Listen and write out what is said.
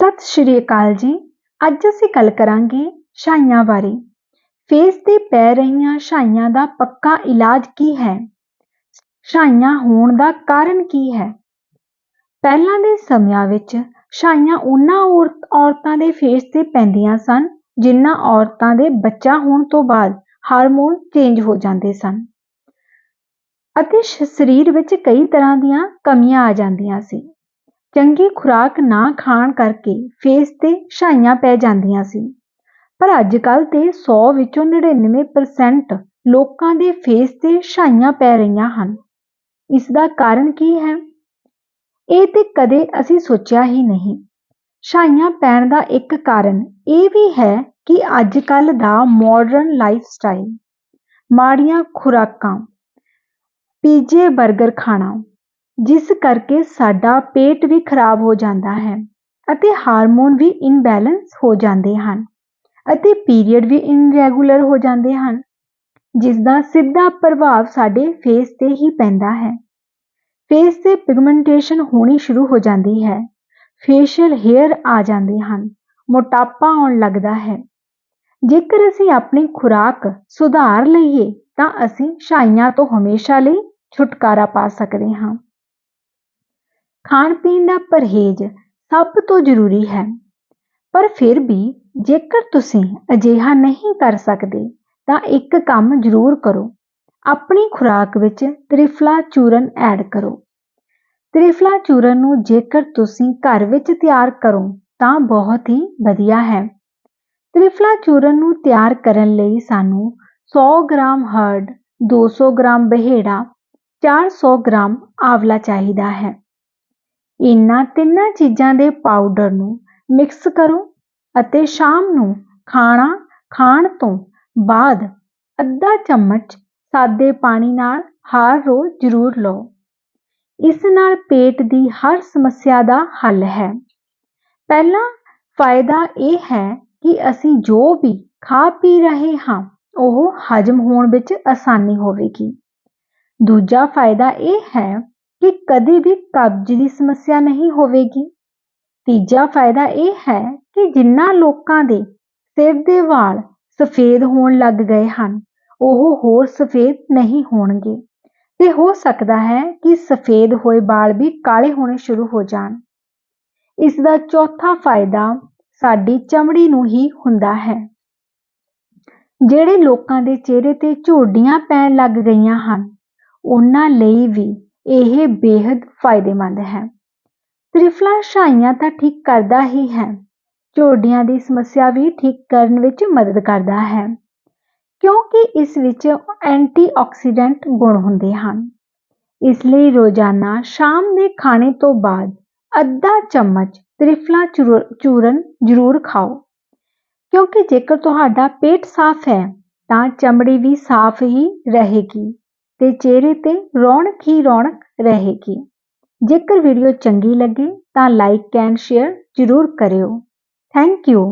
ਸਤਿ ਸ਼੍ਰੀ ਅਕਾਲ ਜੀ। ਅੱਜ ਅਸੀਂ ਗੱਲ ਕਰਾਂਗੇ ਛਾਈਆਂ ਬਾਰੇ। ਫੇਸ ਤੇ ਪੈ ਰਹੀਆਂ ਛਾਈਆਂ ਦਾ ਪੱਕਾ ਇਲਾਜ ਕੀ ਹੈ? ਛਾਈਆਂ ਹੋਣ ਦਾ ਕਾਰਨ ਕੀ ਹੈ? ਪਹਿਲਾਂ ਦੇ ਸਮਿਆਂ ਵਿੱਚ ਛਾਈਆਂ ਉਹਨਾਂ ਔਰਤਾਂ ਦੇ ਫੇਸ ਤੇ ਪੈਂਦੀਆਂ ਸਨ, ਜਿਨ੍ਹਾਂ ਔਰਤਾਂ ਦੇ ਬੱਚਾ ਹੋਣ ਤੋਂ ਬਾਅਦ ਹਾਰਮੋਨ ਚੇਂਜ ਹੋ ਜਾਂਦੇ ਸਨ। ਅਤੇ ਸਰੀਰ ਵਿੱਚ ਕਈ ਤਰ੍ਹਾਂ ਦੀਆਂ ਕਮੀਆਂ ਆ ਜਾਂਦੀਆਂ ਸੀ। ਚੰਗੀ ਖੁਰਾਕ ਨਾ ਖਾਣ ਕਰਕੇ ਫੇਸ ਤੇ ਛਾਈਆਂ ਪੈ ਜਾਂਦੀਆਂ ਸੀ। ਪਰ ਅੱਜ ਕੱਲ ਤੇ 100 ਵਿੱਚੋਂ 99% ਲੋਕਾਂ ਦੇ ਫੇਸ ਤੇ ਛਾਈਆਂ ਪੈ ਰਹੀਆਂ ਹਨ। ਇਸ ਦਾ ਕਾਰਨ ਕੀ ਹੈ? ਇਹ ਤੇ ਕਦੇ ਅਸੀਂ ਸੋਚਿਆ ਹੀ ਨਹੀਂ। ਛਾਈਆਂ ਪੈਣ ਦਾ ਇੱਕ ਕਾਰਨ ਇਹ ਵੀ ਹੈ ਕਿ ਅੱਜ ਕੱਲ ਦਾ ਮਾਡਰਨ ਲਾਈਫ ਸਟਾਈਲ ਮਾੜੀਆਂ ਖੁਰਾਕਾਂ, ਪੀਜੇ 버ਗਰ ਖਾਣਾ ਜਿਸ ਕਰਕੇ ਸਾਡਾ ਪੇਟ ਵੀ ਖਰਾਬ ਹੋ ਜਾਂਦਾ ਹੈ ਅਤੇ ਹਾਰਮੋਨ ਵੀ ਇਨਬੈਲੈਂਸ ਹੋ ਜਾਂਦੇ ਹਨ ਅਤੇ ਪੀਰੀਅਡ ਵੀ ਇਨਰੈਗੂਲਰ ਹੋ ਜਾਂਦੇ ਹਨ ਜਿਸ ਦਾ ਸਿੱਧਾ ਪ੍ਰਭਾਵ ਸਾਡੇ ਫੇਸ ਤੇ ਹੀ ਪੈਂਦਾ ਹੈ। ਫੇਸ ਤੇ ਪਿਗਮੈਂਟੇਸ਼ਨ ਹੋਣੀ ਸ਼ੁਰੂ ਹੋ ਜਾਂਦੀ ਹੈ ਫੇਸ਼ੀਅਲ ਹੇਅਰ ਆ ਜਾਂਦੇ ਹਨ, ਮੋਟਾਪਾ ਆਉਣ ਲੱਗਦਾ ਹੈ। ਜੇਕਰ ਅਸੀਂ ਆਪਣੀ ਖੁਰਾਕ ਸੁਧਾਰ ਲਈਏ ਤਾਂ ਅਸੀਂ ਛਾਈਆਂ ਤੋਂ ਹਮੇਸ਼ਾ ਲਈ ਛੁਟਕਾਰਾ ਪਾ ਸਕਦੇ ਹਾਂ। ਖਾਣ ਪੀਣ ਦਾ ਪਰਹੇਜ਼ ਸਭ ਤੋਂ ਜ਼ਰੂਰੀ ਹੈ। ਪਰ ਫਿਰ ਵੀ ਜੇਕਰ ਤੁਸੀਂ ਅਜਿਹਾ ਨਹੀਂ ਕਰ ਸਕਦੇ, ਤਾਂ ਇੱਕ ਕੰਮ ਜ਼ਰੂਰ ਕਰੋ। ਆਪਣੀ ਖੁਰਾਕ ਵਿੱਚ ਤ੍ਰਿਫਲਾ ਚੂਰਨ ਐਡ ਕਰੋ। ਤ੍ਰਿਫਲਾ ਚੂਰਨ ਨੂੰ ਜੇਕਰ ਤੁਸੀਂ ਘਰ ਵਿੱਚ ਤਿਆਰ ਕਰੋ, ਤਾਂ ਬਹੁਤ ਹੀ ਵਧੀਆ ਹੈ। ਤ੍ਰਿਫਲਾ ਚੂਰਨ ਨੂੰ ਤਿਆਰ ਕਰਨ ਲਈ ਸਾਨੂੰ 100 ਗ੍ਰਾਮ ਹਰਡ 200 ਗ੍ਰਾਮ ਬਹੇੜਾ 400 ਗ੍ਰਾਮ ਆਵਲਾ ਚਾਹੀਦਾ ਹੈ। ਇਹਨਾਂ ਤਿੰਨਾਂ ਚੀਜ਼ਾਂ ਦੇ ਪਾਊਡਰ ਨੂੰ ਮਿਕਸ ਕਰੋ ਅਤੇ ਸ਼ਾਮ ਨੂੰ ਖਾਣਾ ਖਾਣ ਤੋਂ ਬਾਅਦ ਅੱਧਾ ਚਮਚ ਸਾਦੇ ਪਾਣੀ ਨਾਲ ਹਰ ਰੋਜ਼ ਜ਼ਰੂਰ ਲਓ। ਇਸ ਨਾਲ ਪੇਟ ਦੀ ਹਰ ਸਮੱਸਿਆ ਦਾ ਹੱਲ ਹੈ। ਪਹਿਲਾ ਫਾਇਦਾ ਇਹ ਹੈ ਕਿ ਅਸੀਂ ਜੋ ਵੀ ਖਾ ਪੀ ਰਹੇ ਹਾਂ, ਉਹ ਹਜਮ ਹੋਣ ਵਿੱਚ ਆਸਾਨੀ ਹੋਵੇਗੀ। ਦੂਜਾ ਫਾਇਦਾ ਇਹ ਹੈ ਕਿ ਕਦੇ ਵੀ ਕਬਜ਼ ਦੀ ਸਮੱਸਿਆ ਨਹੀਂ ਹੋਵੇਗੀ। ਤੀਜਾ ਫਾਇਦਾ ਇਹ ਹੈ ਕਿ ਜਿੰਨਾ ਲੋਕਾਂ ਦੇ ਸਿਰ ਦੇ ਵਾਲ ਸਫੇਦ ਹੋਣ ਲੱਗ ਗਏ ਹਨ, ਉਹ ਹੋਰ ਸਫੇਦ ਨਹੀਂ ਹੋਣਗੇ। ਤੇ ਹੋ ਸਕਦਾ ਹੈ ਕਿ ਸਫੇਦ ਹੋਏ ਵਾਲ ਵੀ ਕਾਲੇ ਹੋਣੇ ਸ਼ੁਰੂ ਹੋ ਜਾਣ। ਇਸ ਦਾ ਚੌਥਾ ਫਾਇਦਾ ਸਾਡੀ ਚਮੜੀ ਨੂੰ ਹੀ ਹੁੰਦਾ ਹੈ। ਜਿਹੜੇ ਲੋਕਾਂ ਦੇ ਚਿਹਰੇ ਤੇ ਝੋਡੀਆਂ ਪੈਣ ਲੱਗ ਗਈਆਂ ਹਨ, ਉਹਨਾਂ ਲਈ ਵੀ ਇਹ ਬੇहद ਫਾਇਦੇਮੰਦ ਹੈ। ਤ੍ਰਿਫਲਾ ਛਾਈਆਂ ਤਾਂ ਠੀਕ ਕਰਦਾ ਹੀ ਹੈ। ਝੋਡੀਆਂ ਦੀ ਸਮੱਸਿਆ ਵੀ ਠੀਕ ਕਰਨ ਵਿੱਚ ਮਦਦ ਕਰਦਾ ਹੈ। ਕਿਉਂਕਿ ਇਸ ਵਿੱਚ ਐਂਟੀਆਕਸੀਡੈਂਟ ਗੁਣ ਹੁੰਦੇ ਹਨ। ਇਸ ਲਈ ਰੋਜ਼ਾਨਾ ਸ਼ਾਮ ਦੇ ਖਾਣੇ ਤੋਂ ਬਾਅਦ ਅੱਧਾ ਚਮਚ ਤ੍ਰਿਫਲਾ ਚੂਰਨ ਜ਼ਰੂਰ ਖਾਓ। ਕਿਉਂਕਿ ਜੇਕਰ ਤੁਹਾਡਾ ਪੇਟ ਸਾਫ਼ ਹੈ, ਤਾਂ ਚਮੜੀ ਵੀ ਸਾਫ਼ ਹੀ ਰਹੇਗੀ। ਤੇ ਚਿਹਰੇ ਤੇ ਰੌਣਕ ਹੀ ਰੌਣਕ ਰਹੇਗੀ। ਜੇਕਰ ਵੀਡੀਓ ਚੰਗੀ ਲੱਗੇ ਤਾਂ ਲਾਈਕ ਐਂਡ ਸ਼ੇਅਰ ਜ਼ਰੂਰ ਕਰਿਓ। Thank you